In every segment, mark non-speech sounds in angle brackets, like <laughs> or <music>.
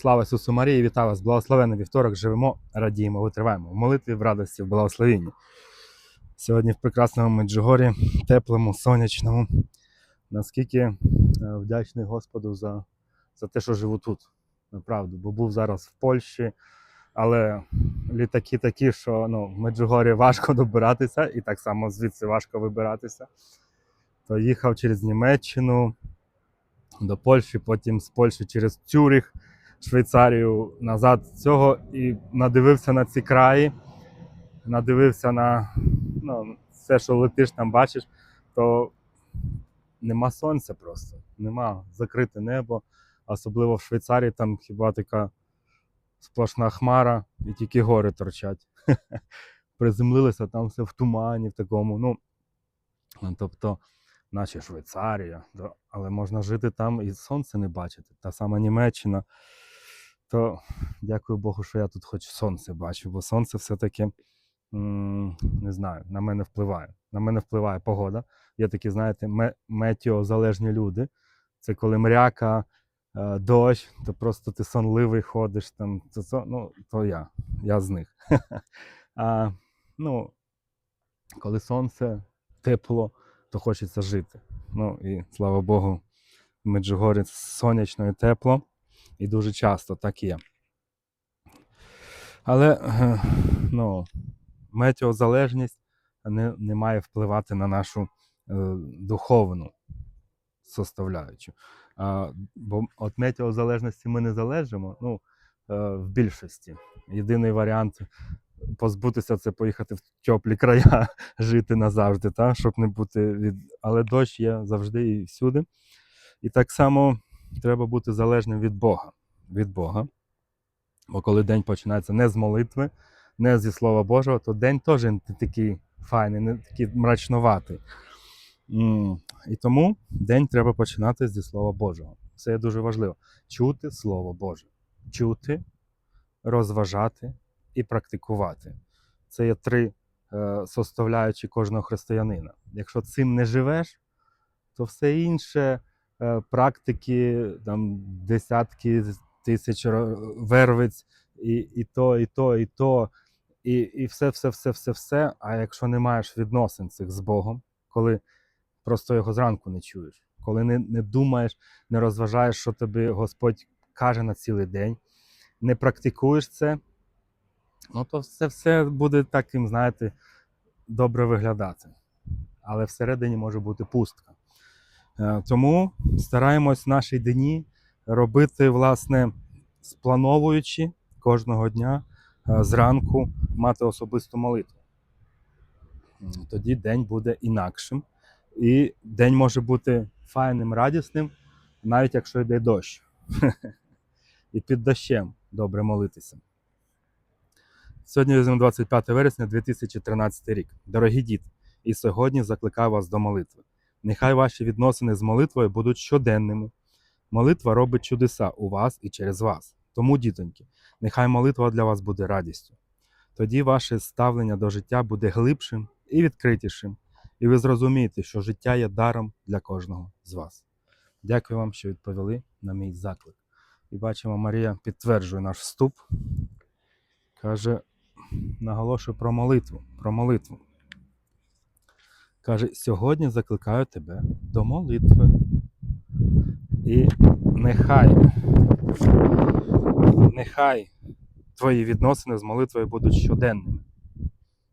Слава Ісусу Марії, вітаю вас! Благословенний вівторок, живемо, радіємо, витриваємо. В молитві, в радості, в благословенні. Сьогодні в прекрасному Меджугорі, теплому, сонячному. Наскільки е, вдячний Господу за, за те, що живу тут. Направду, бо був зараз в Польщі, але літаки такі, що ну, в Меджугорі важко <laughs> добиратися, і так само звідси важко вибиратися. То їхав через Німеччину до Польщі, потім з Польщі через Цюрих, Швейцарію назад цього і надивився на ці краї, надивився на ну, все, що летиш там бачиш, то нема сонця просто, нема закрите небо, особливо в Швейцарії там хіба така сплошна хмара і тільки гори торчать. <laughs> Приземлилися там все в тумані, в такому. Ну, тобто, наче Швейцарія, але можна жити там і сонце не бачити. Та сама Німеччина. То дякую Богу, що я тут хоч сонце бачу, бо сонце все-таки не знаю, на мене впливає. На мене впливає погода. Є такі, знаєте, ме- метеозалежні люди. Це коли мряка, е, дощ, то просто ти сонливий ходиш там. То, то, ну, то я. Я з них. <laughs> А, ну, коли сонце, тепло, то хочеться жити. Ну і слава Богу, в Меджугорі сонячно і тепло, і дуже часто так є. Але ну, метеозалежність не, не має впливати на нашу е, духовну составляючу. А, бо від метеозалежності ми не залежимо ну, е, в більшості. Єдиний варіант позбутися це поїхати в теплі края, <laughs> жити назавжди, та? щоб не бути від. Але дощ є завжди і всюди. І так само треба бути залежним від Бога. Від Бога. Бо коли день починається не з молитви, не зі Слова Божого, то день теж не такий файний, не такий мрачноватий. М, І тому день треба починати зі Слова Божого. Це є дуже важливо. Чути Слово Боже. Чути, розважати і практикувати. Це є три е, составляючі кожного християнина. Якщо цим не живеш, то все інше практики, там десятки тисяч вервиць, і, і то, і то, і то, і, і все, все, все, все, все. А якщо не маєш відносин цих з Богом, коли просто його зранку не чуєш, коли не, не думаєш, не розважаєш, що тобі Господь каже на цілий день, не практикуєш це, ну то все, все буде таким, знаєте, добре виглядати. Але всередині може бути пустка. Е, Тому стараємось наші дні робити, власне, сплановуючи кожного дня е, зранку мати особисту молитву. Тоді день буде інакшим. І день може бути файним, радісним, навіть якщо йде дощ. <laughs> І під дощем добре молитися. Сьогодні візьмемо 25 вересня 2013 рік. Дорогі діти, і сьогодні закликаю вас до молитви. Нехай ваші відносини з молитвою будуть щоденними. Молитва робить чудеса у вас і через вас. Тому, дітоньки, нехай молитва для вас буде радістю. Тоді ваше ставлення до життя буде глибшим і відкритішим, і ви зрозумієте, що життя є даром для кожного з вас. Дякую вам, що відповіли на мій заклик. І бачимо, Марія підтверджує наш вступ. Каже, наголошую про молитву. Про молитву. Каже, сьогодні закликаю тебе до молитви. І нехай, нехай твої відносини з молитвою будуть щоденними.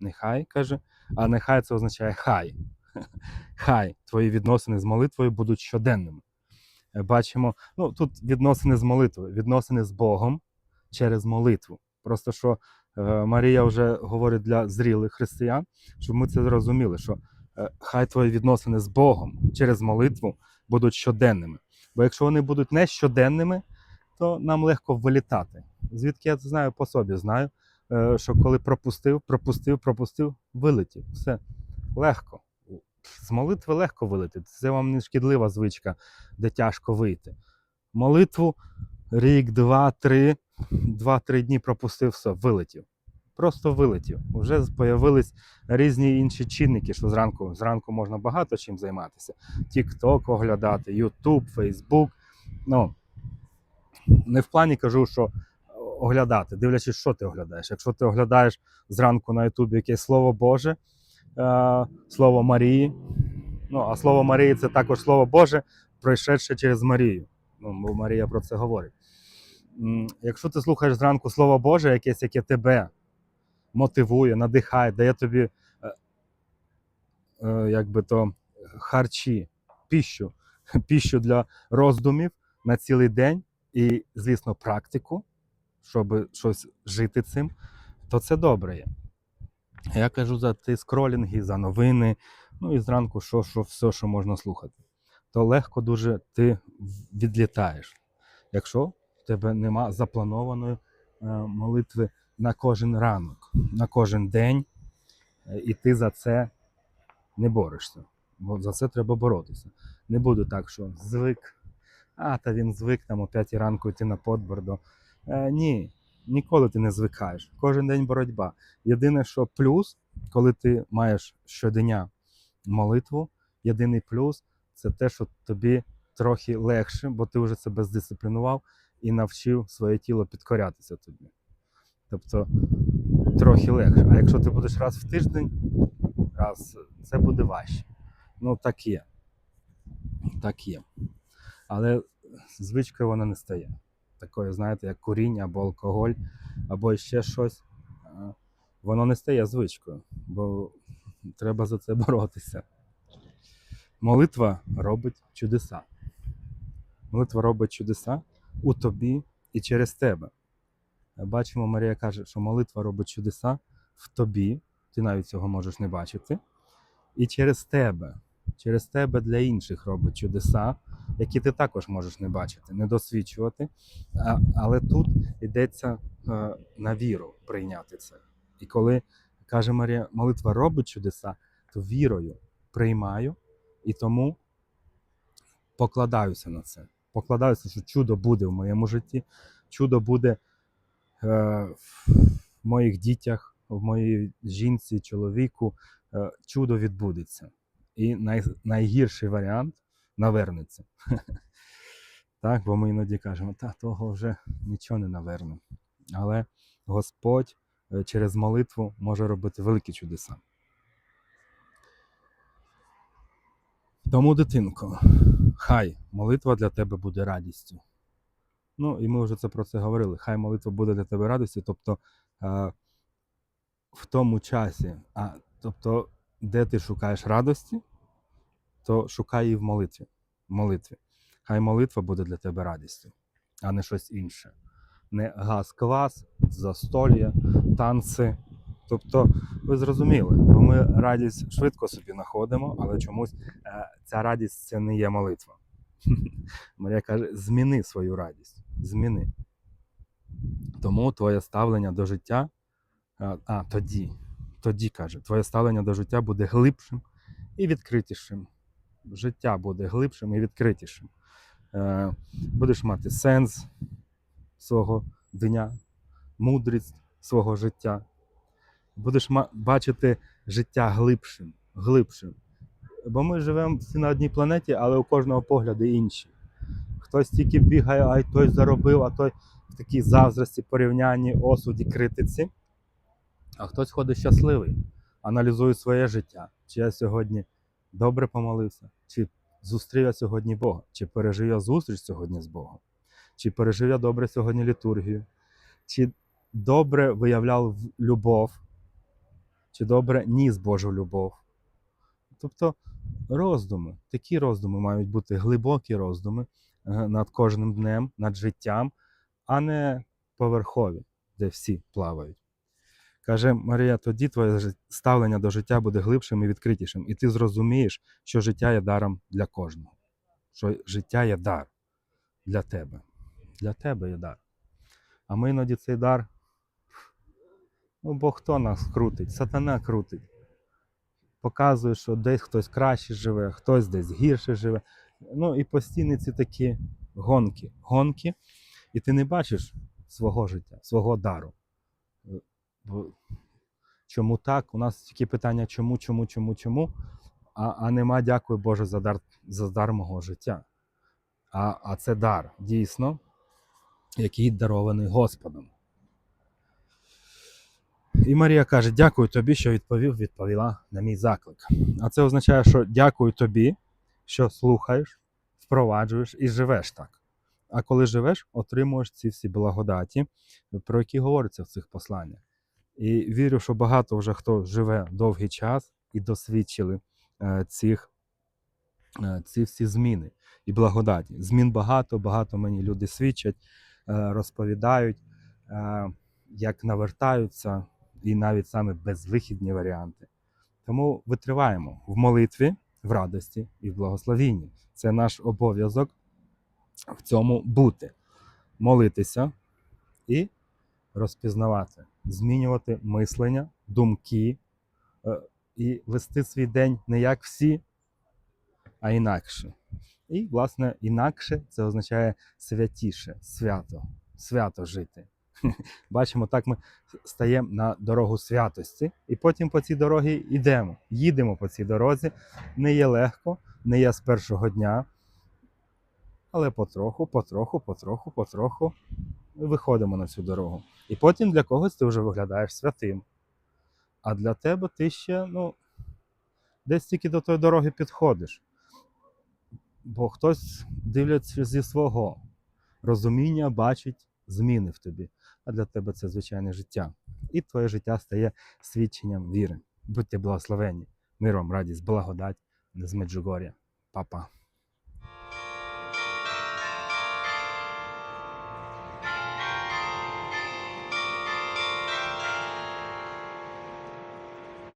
Нехай каже, а нехай це означає хай. <laughs> Хай твої відносини з молитвою будуть щоденними. Е, Бачимо, ну тут відносини з молитвою, відносини з Богом через молитву. Просто що е, Марія вже говорить для зрілих християн, щоб ми це зрозуміли, що хай твої відносини з Богом через молитву будуть щоденними. Бо якщо вони будуть не щоденними, то нам легко вилітати. Звідки я це знаю по собі, знаю, е, що коли пропустив, пропустив, пропустив, вилетів. Все легко. З молитви легко вилетіти. Це вам не шкідлива звичка, де тяжко вийти. Молитву рік, два, три, два-три дні пропустив, все, вилетів. Просто вилетів. Вже з'явились різні інші чинники, що зранку, зранку можна багато чим займатися. TikTok оглядати, YouTube, Facebook. Ну, не в плані кажу, що оглядати, дивлячись, що ти оглядаєш. Якщо ти оглядаєш зранку на Ютубі якесь слово Боже, е, слово Марії. Ну, а слово Марії це також слово Боже, пройшедше через Марію. Ну, бо Марія про це говорить. Якщо ти слухаєш зранку слово Боже, якесь, яке тебе мотивує, надихає, дає тобі е, е, як би то, харчі, піщу, <laughs> піщу для роздумів на цілий день і, звісно, практику, щоб щось жити цим, то це добре є. Я кажу за ті скролінги, за новини, ну і зранку, що, що все, що можна слухати. То легко дуже ти відлітаєш. Якщо в тебе нема запланованої е, молитви на кожен ранок, на кожен день, е, і ти за це не борешся. Бо за це треба боротися. Не буде так, що звик, а та він звик там о 5 ранку йти на подбордо. Е, ні, ніколи ти не звикаєш. Кожен день боротьба. Єдине, що плюс, коли ти маєш щодня молитву, єдиний плюс це те, що тобі трохи легше, бо ти вже себе здисциплінував і навчив своє тіло підкорятися тобі. Тобто трохи легше. А якщо ти будеш раз в тиждень, раз це буде важче. Ну, так є. Так є. Але звичкою вона не стає. Такою, знаєте, як куріння або алкоголь, або ще щось. Воно не стає звичкою, бо треба за це боротися. Молитва робить чудеса. Молитва робить чудеса у тобі і через тебе. Бачимо, Марія каже, що молитва робить чудеса в тобі, ти навіть цього можеш не бачити, і через тебе. Через тебе для інших робить чудеса, які ти також можеш не бачити, не досвідчувати. А, але тут йдеться е, на віру прийняти це. І коли каже Марія, молитва робить чудеса, то вірою приймаю і тому покладаюся на це. Покладаюся, що чудо буде в моєму житті, чудо буде в моїх дітях, в моїй жінці, чоловіку, е, чудо відбудеться. І най, найгірший варіант навернеться. <laughs> Так, бо ми іноді кажемо, та того вже нічого не наверне. Але Господь е, через молитву може робити великі чудеса. Тому, дитинко, хай молитва для тебе буде радістю. Ну, і ми вже це про це говорили. Хай молитва буде для тебе радістю, тобто е, в тому часі, а, тобто, де ти шукаєш радості, то шукай її в молитві. молитві. Хай молитва буде для тебе радістю, а не щось інше. Не газ-квас, застолля, танці. Тобто, ви зрозуміли, бо ми радість швидко собі знаходимо, але чомусь е, ця радість це не є молитва. <laughs> Марія каже: зміни свою радість, зміни. Тому твоє ставлення до життя, а, а тоді, тоді каже, твоє ставлення до життя буде глибшим і відкритішим. Життя буде глибшим і відкритішим. Е, будеш мати сенс свого дня, мудрість свого життя. Будеш бачити життя глибшим, глибшим. Бо ми живемо всі на одній планеті, але у кожного погляди інші. Хтось тільки бігає, ай той заробив, а той в такій заздрості, порівнянні, осуді, критиці. А хтось ходить щасливий, аналізує своє життя. Чи я сьогодні добре помолився, чи зустрів я сьогодні Бога, чи пережив я зустріч сьогодні з Богом, чи пережив я добре сьогодні літургію, чи добре виявляв любов, чи добре ніс Божу любов. Тобто роздуми, такі роздуми мають бути глибокі роздуми над кожним днем, над життям, а не поверхові, де всі плавають. Каже Марія, тоді твоє ставлення до життя буде глибшим і відкритішим, і ти зрозумієш, що життя є даром для кожного. Що життя є дар для тебе. Для тебе є дар. А ми іноді цей дар. Ну, бо хто нас крутить? Сатана крутить. Показує, що десь хтось краще живе, хтось десь гірше живе. Ну і постійні ці такі гонки. Гонки, і ти не бачиш свого життя, свого дару. Е, Чому так? У нас тільки питання, чому, чому, чому, чому, а, а нема дякую Боже за дар, за дар мого життя. А, а це дар, дійсно. який дарований Господом. І Марія каже: Дякую тобі, що відповів, відповіла на мій заклик. А це означає, що дякую тобі, що слухаєш, впроваджуєш і живеш так. А коли живеш, отримуєш ці всі благодаті, про які говориться в цих посланнях. І вірю, що багато вже хто живе довгий час і досвідчили е, цих, е, ці всі зміни і благодаті. Змін багато, багато мені люди свідчать, е, розповідають, як навертаються, і навіть саме безвихідні варіанти. Тому витриваємо в молитві, в радості і в благословінні. Це наш обов'язок в цьому бути, молитися і розпізнавати, змінювати мислення, думки е, і вести свій день не як всі, а інакше. І, власне, інакше це означає святіше, свято, свято жити. <laughs> Бачимо, так ми стаємо на дорогу святості, і потім по цій дорогі йдемо, їдемо по цій дорозі. Не є легко, не є з першого дня, але потроху, потроху, потроху, потроху виходимо на цю дорогу. І потім для когось ти вже виглядаєш святим. А для тебе ти ще, ну, десь тільки до тої дороги підходиш. Бо хтось дивляться зі свого розуміння, бачить зміни в тобі. А для тебе це звичайне життя. І твоє життя стає свідченням віри. Будьте благословенні. миром, радість, благодать з Меджугор'я. Па-па.